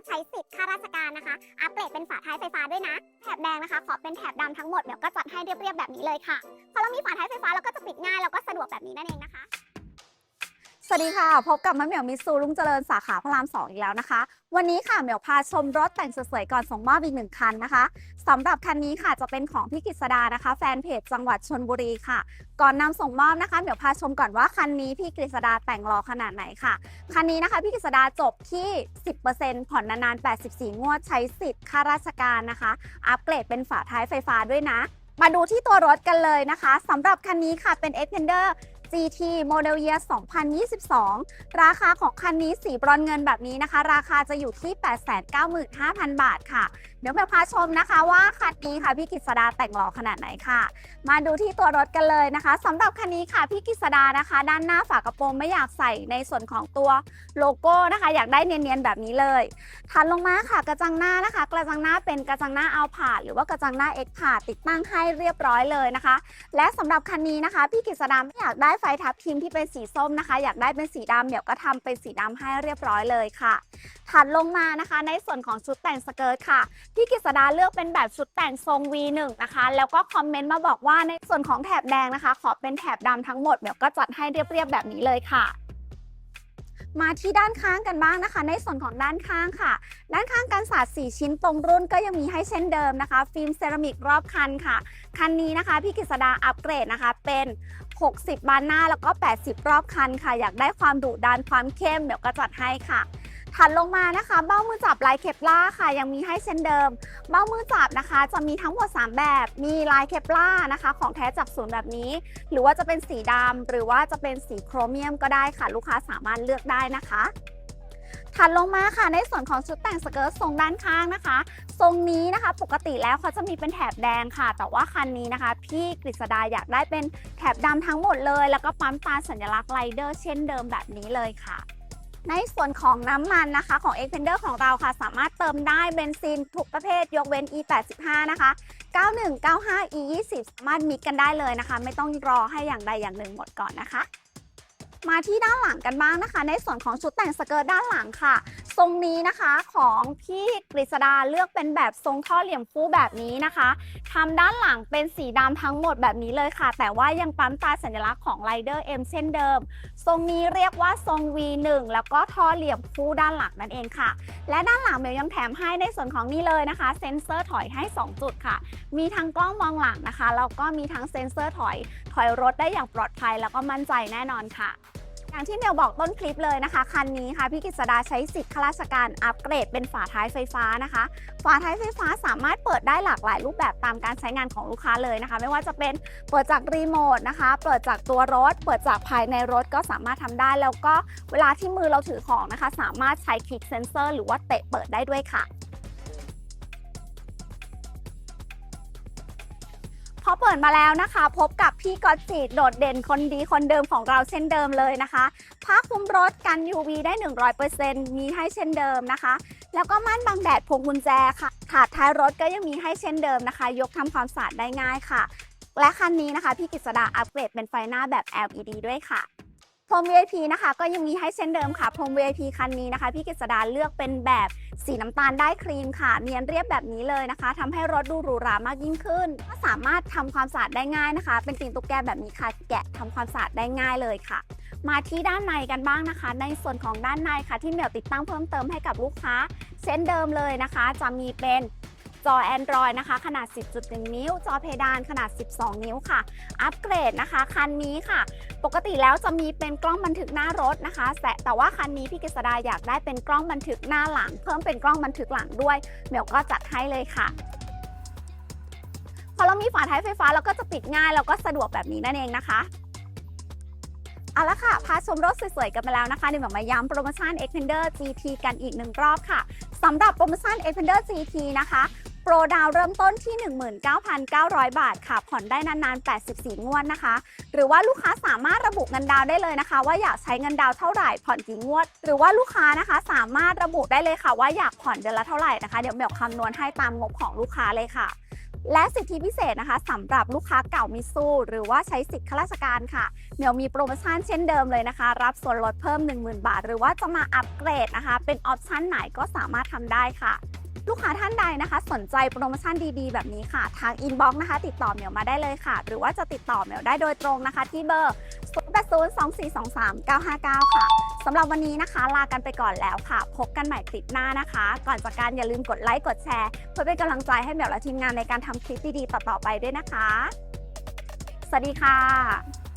ดใช้สิทธิ์ข้าราชการนะคะ อัปเกรดเป็นฝาท้ายไฟฟ้าด้วยนะ แถบแดงนะคะ ขอเป็นแถบดำทั้งหมดเดี๋ยวก็จัดให้เรียบๆแบบนี้เลยค่ะ พอเรามีฝาท้ายไฟฟ้าเราก็จะปิดง่ายแล้วก็สะดวกแบบนี้นั่นเองนะคะ สวัสดีค่ะ พบกับมะเหมียวมิตซูรุ่งเจริญสาขาพระรามสองอีกแล้วนะคะ วันนี้ค่ะเหมียวพาชมรถแต่งสวยๆก่อนส่งมอบอีกหนึ่งคันนะคะสำหรับคันนี้ค่ะจะเป็นของพี่กฤษดานะคะ แฟนเพจจังหวัดชนบุรีค่ะ ก่อนนำส่งมอบนะคะเหมียวพาชมก่อนว่าคันนี้พี่กฤษดาแต่งรอขนาดไหนค่ะคันนี้นะคะพี่กฤษดาจบที่ 10%ผ่อนนานๆ84 งวดใช้สิทธิ์ข้าราชการนะคะ อัปเกรดเป็นฝาท้ายไฟฟ้าด้วยนะมาดูที่ตัวรถกันเลยนะคะสำหรับคันนี้ค่ะเป็น Xpander GT Model Year 2022 ราคาของคันนี้สีบรอนเงินแบบนี้นะคะ ราคาจะอยู่ที่ 895,000 บาทค่ะ เดี๋ยวมาพาชมนะคะว่าคันนี้ค่ะพี่กฤษดาแต่งหล่อขนาดไหนค่ะ มาดูที่ตัวรถกันเลยนะคะสำหรับคันนี้ค่ะพี่กฤษดานะคะ ด้านหน้าฝากระโปรงไม่อยากใส่ในส่วนของตัวโลโก้นะคะ อยากได้เนียนๆแบบนี้เลยถัดลงมาค่ะกระจังหน้านะคะ กระจังหน้าเป็นกระจังหน้าเอาผาดหรือว่ากระจังหน้าเอ็กผาดติดตั้งให้เรียบร้อยเลยนะคะ และสำหรับคันนี้นะคะ พี่กฤษดาไม่อยากได้ไฟทับทิมที่เป็นสีส้มนะคะ อยากได้เป็นสีดำเดี๋ยวก็ทำเป็นสีดำให้เรียบร้อยเลยค่ะ ถัดลงมานะคะในส่วนของชุดแต่งสเกิร์ตค่ะ พี่กฤษดาเลือกเป็นแบบชุดแต่งทรง V1 นะคะ แล้วก็คอมเมนต์มาบอกว่าในส่วนของแถบแดงนะคะ ขอเป็นแถบดำทั้งหมดเดี๋ยวก็จัดให้เรียบๆแบบนี้เลยค่ะมาที่ด้านข้างกันบ้างนะคะ ในส่วนของด้านข้างค่ะ ด้านข้างกันศาสตร์4ชิ้นตรงรุ่นก็ยังมีให้เช่นเดิมนะคะ ฟิล์มเซรามิกรอบคันค่ะ คันนี้นะคะพี่กฤษดาอัปเกรดนะคะ เป็น 60 บานหน้าแล้วก็ 80 รอบคันค่ะ อยากได้ความดุดันความเข้มเดี๋ยวก็จัดให้ค่ะ ถัดลงมานะคะ เบ้ามือจับลายเคปล่าค่ะ ยังมีให้เช่นเดิม เบ้ามือจับนะคะ จะมีทั้งหมด 3 แบบ มีลายเคปล่านะคะ ของแท้จากศูนย์แบบนี้ หรือว่าจะเป็นสีดำหรือว่าจะเป็นสีโครเมียมก็ได้ค่ะ ลูกค้าสามารถเลือกได้นะคะ ถัดลงมาค่ะในส่วนของชุดแต่งสเกิร์ตทรงด้านข้างนะคะ ทรงนี้นะคะปกติแล้วเขาจะมีเป็นแถบแดงค่ะ แต่ว่าคันนี้นะคะ พี่กฤษดาอยากได้เป็นแถบดำทั้งหมดเลย แล้วก็ปั๊มตาสัญลักษณ์ไรเดอร์เช่นเดิมแบบนี้เลยค่ะในส่วนของน้ำมันนะคะของ e x p e n d e r ของเราค่ะ สามารถเติมได้เบนซินทุกประเภท ยกเว้น E85 นะคะ 91 95 E20 สามารถมิกกันได้เลยนะคะ ไม่ต้องรอให้อย่างใดอย่างหนึ่งหมดก่อนนะคะ มาที่ด้านหลังกันบ้างนะคะ ในส่วนของชุดแต่งสเกิร์ตด้านหลังค่ะ ทรงนี้นะคะของพี่กฤษดาเลือกเป็นแบบทรงท่อเหลี่ยมฟูแบบนี้นะคะทำด้านหลังเป็นสีดำทั้งหมดแบบนี้เลยค่ะ แต่ว่ายังปั๊มตาสัญลักษณ์ของ Rider M เช่นเดิม ทรงนี้เรียกว่าทรง V1 แล้วก็ท่อเหลี่ยมคู่ด้านหลังนั่นเองค่ะ และด้านหลังเบลยังแถมให้ในส่วนของนี่เลยนะคะ เซ็นเซอร์ถอยให้ 2 จุดค่ะ มีทั้งกล้องมองหลังนะคะแล้วก็มีทั้งเซ็นเซอร์ถอย ถอยรถได้อย่างปลอดภัยแล้วก็มั่นใจแน่นอนค่ะ อย่างที่เมลบอกต้นคลิปเลยนะคะ คันนี้ค่ะพี่กฤษดาใช้สิทธิ์ข้าราชการอัปเกรดเป็นฝาท้ายไฟฟ้านะคะ ฝาท้ายไฟฟ้าสามารถเปิดได้หลากหลายรูปแบบตามการใช้งานของลูกค้าเลยนะคะ ไม่ว่าจะเป็นเปิดจากรีโมทนะคะ เปิดจากตัวรถ เปิดจากภายในรถก็สามารถทำได้ แล้วก็เวลาที่มือเราถือของนะคะ สามารถใช้คลิกเซนเซอร์หรือว่าเตะเปิดได้ด้วยค่ะ อเปิดมาแล้วนะคะ พบกับพี่กอตจิโดดเด่นคนดีคนเดิมของเราเช่นเดิมเลยนะคะผ้าคลุมรถกัน UV ได้ 100%มีให้เช่นเดิมนะคะ แล้วก็ม่านบังแดดพวงกุญแจค่ะถาดท้ายรถก็ยังมีให้เช่นเดิมนะคะ ยกทำความสะอาดได้ง่ายค่ะ และคันนี้นะคะ พี่กฤษดาอัปเกรดเป็นไฟหน้าแบบ LED ด้วยค่ะ พรม VIP นะคะก็ยังมีให้เช่นเดิมค่ะ พรม VIP คันนี้นะคะ พี่กฤษดาเลือกเป็นแบบสีน้ำตาลได้ครีมค่ะ เนียนเรียบแบบนี้เลยนะคะทำให้รถดูหรูหรามากยิ่งขึ้น ก็สามารถทำความสะอาดได้ง่ายนะคะ เป็นตีตุ๊กแกแบบนี้ค่ะ แกะทำความสะอาดได้ง่ายเลยค่ะ มาที่ด้านในกันบ้างนะคะ ในส่วนของด้านในค่ะ ที่เหมียวติดตั้งเพิ่มเติมให้กับลูกค้า เช่นเดิมเลยนะคะ จะมีเป็น จอ Android นะคะ ขนาด 10.1 นิ้ว จอเพดานขนาด 12 นิ้วค่ะ อัปเกรดนะคะ คันนี้ค่ะ ปกติแล้วจะมีเป็นกล้องบันทึกหน้ารถนะคะ แต่แต่ว่าคันนี้พี่กฤษดาอยากได้เป็นกล้องบันทึกหน้าหลัง เพิ่มเป็นกล้องบันทึกหลังด้วยเดี๋ยวก็จัดให้เลยค่ะพอเรามีฝาท้ายไฟฟ้าเราก็จะปิดง่ายแล้วก็สะดวกแบบนี้นั่นเองนะคะ เอาละค่ะ พาชมรถสวยๆ กันไปแล้วนะคะเดี๋ยวมาย้ำโปรโมชั่น Xpander GT กันอีกหนึ่งรอบค่ะสำหรับโปรโมชั่น Xpander GT นะคะ โปรดาวเริ่มต้นที่ 19,900 บาทค่ะ ผ่อนได้นานๆ 84 งวดนะคะ หรือว่าลูกค้าสามารถระบุเงินดาวได้เลยนะคะ ว่าอยากใช้เงินดาวเท่าไหร่ ผ่อนกี่งวด หรือว่าลูกค้านะคะสามารถระบุได้เลยค่ะ ว่าอยากผ่อนเดือนละเท่าไหร่นะคะ เดี๋ยวเมลคำนวณให้ตามงบของลูกค้าเลยค่ะ และสิทธิพิเศษนะคะสำหรับลูกค้าเก่ามิสูหรือว่าใช้สิทธิข้าราชการค่ะเหมียวมีโปรโมชั่นเช่นเดิมเลยนะคะ รับส่วนลดเพิ่ม 10,000 บาท หรือว่าจะมาอัปเกรดนะคะ เป็นออปชั่นไหนก็สามารถทำได้ค่ะ ลูกค้าท่านใดนะคะ สนใจโปรโมชั่นดีๆ แบบนี้ค่ะ ทางอินบ็อกซ์นะคะ ติดต่อเหมียวมาได้เลยค่ะ หรือว่าจะติดต่อเหมียวได้โดยตรงนะคะ ที่เบอร์ 0802423959 ค่ะสำหรับวันนี้นะคะ ลากันไปก่อนแล้วค่ะ พบกันใหม่คลิปหน้านะคะ ก่อนจากการอย่าลืมกดไลค์กดแชร์ เพื่อเป็นกำลังใจให้แมวและทีมงานในการทำคลิปดีๆต่อๆไปด้วยนะคะ สวัสดีค่ะ